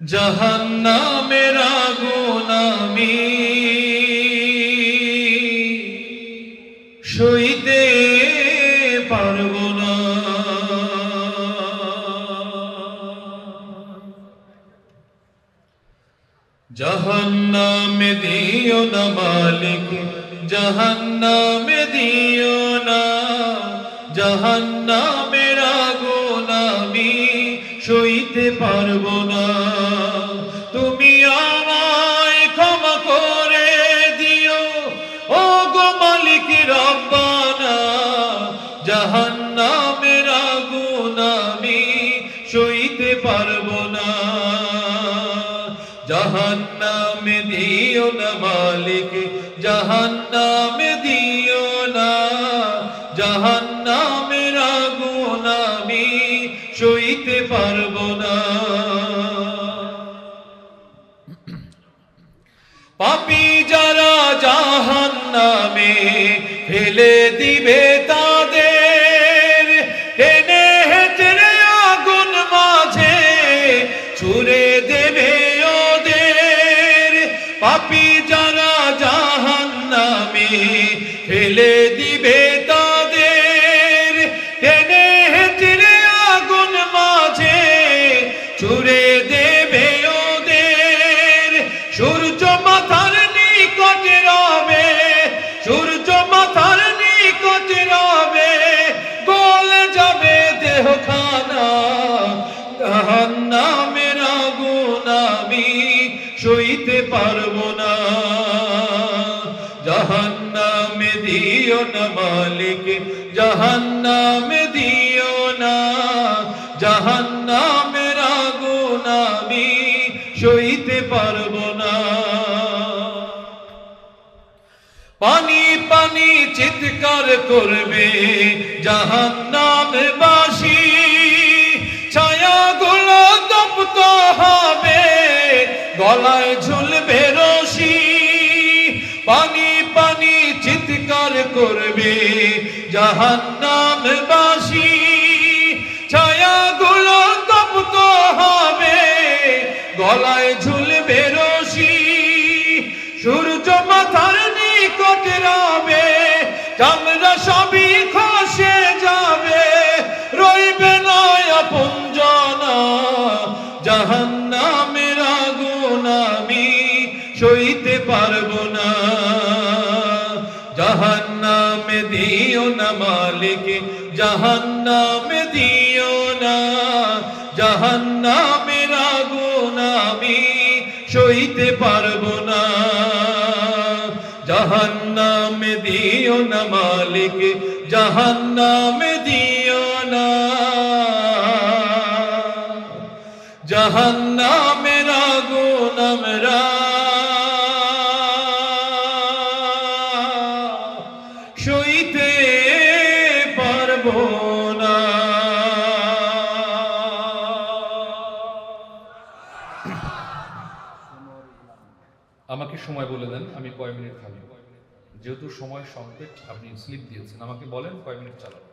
জাহান্নামের আগুন আমি সইতে পারব না। জাহান্নামে দিও না মালিক, জাহান্নামে দিও না। জাহান্নামের আগুন আমি সইতে পারব না। জাহান্নামের আগুন আমি সইতে পারব না। জাহান্নামে দিও না মালিক, জাহান্নামে দিও না। জাহান্নামের আগুন আমি সইতে পারব না। পাপি যারা জাহান্নামে ফেলে দিবে ছুড়ে দেবে ওদের। পাপি যারা জাহান্নামে ফেলে দিবে তাদের। টেনে হেঁচড়ে আগুন মাঝে ছুড়ে দেবে ওদের। সূর্য মাথার নিকটে রবে, সূর্য মাথার নিকটে রবে। গলে যাবে দেহ খানা জাহান্নামের আগুন আমি সইতে পারব না। জাহান্নামে দিও না মালিক, জাহান্নামে দিও না। জাহান্নামের আগুন আমি, সইতে পারব না। পানি পানি চিৎকার করবে জাহান্নাম বাসী গলায় পানি পানি চিৎকার করবে জাহান্নাম বাসী ছায়াগুলো তপ্ত হবে, গলায় ঝুলবে রশি সূর্য মাথার নিকট রবে চামড়া সবই খসে যাবে। রইবে নয় পুঞ্জনা জাহান্নামের দিও না মালিক, জাহান্নামে দিও না জাহান্নামের আগুন আমি, সইতে পারব না। জাহান্নামে দিও না মালিক, জাহান্নামে দিও না। জাহান্নামের আগুন আমরা। সইতে পারব না। আমাকে সময় বলে দেন আমি কয় মিনিট থামি। যেহেতু সময় সংকেত আপনি স্লিপ দিয়েছেন। আমাকে বলেন কয় মিনিট চালাবো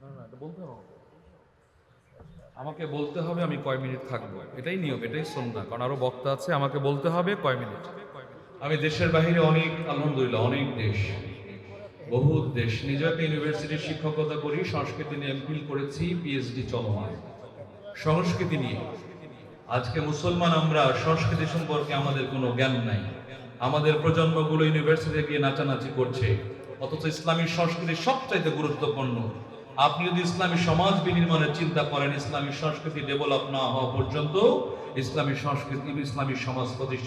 না, না, বলতে হবে। আমাকে বলতে হবে আমি কয় মিনিট থাকব। এটাই নিয়ম এটাই সন্ধ্যা। কারণ আরও বক্তা আছে আমাকে বলতে হবে কয় মিনিট। দেশের বাইরে অনেক, আলহামদুলিল্লাহ, অনেক দেশ বহু দেশ। নিজে একটা ইউনিভার্সিটির শিক্ষকতা করি, সংস্কৃতি নিয়ে এমফিল করেছি পিএইচডি চলমান। সংস্কৃতি নিয়ে। আজকে মুসলমান আমরা, সংস্কৃতি সম্পর্কে আমাদের কোনো জ্ঞান নাই। আমাদের প্রজন্মগুলো ইউনিভার্সিটিতে গিয়ে নাচানাচি করছে। অথচ ইসলামী সংস্কৃতি সবচাইতে গুরুত্বপূর্ণ। আপনি যদি ইসলামী সমাজ বিনির্মাণের চিন্তা করেন, ইসলামী সংস্কৃতি ডেভেলপ না হওয়া পর্যন্ত ইসলামী সংস্কৃতি, ইসলামী সমাজ প্রতিষ্ঠা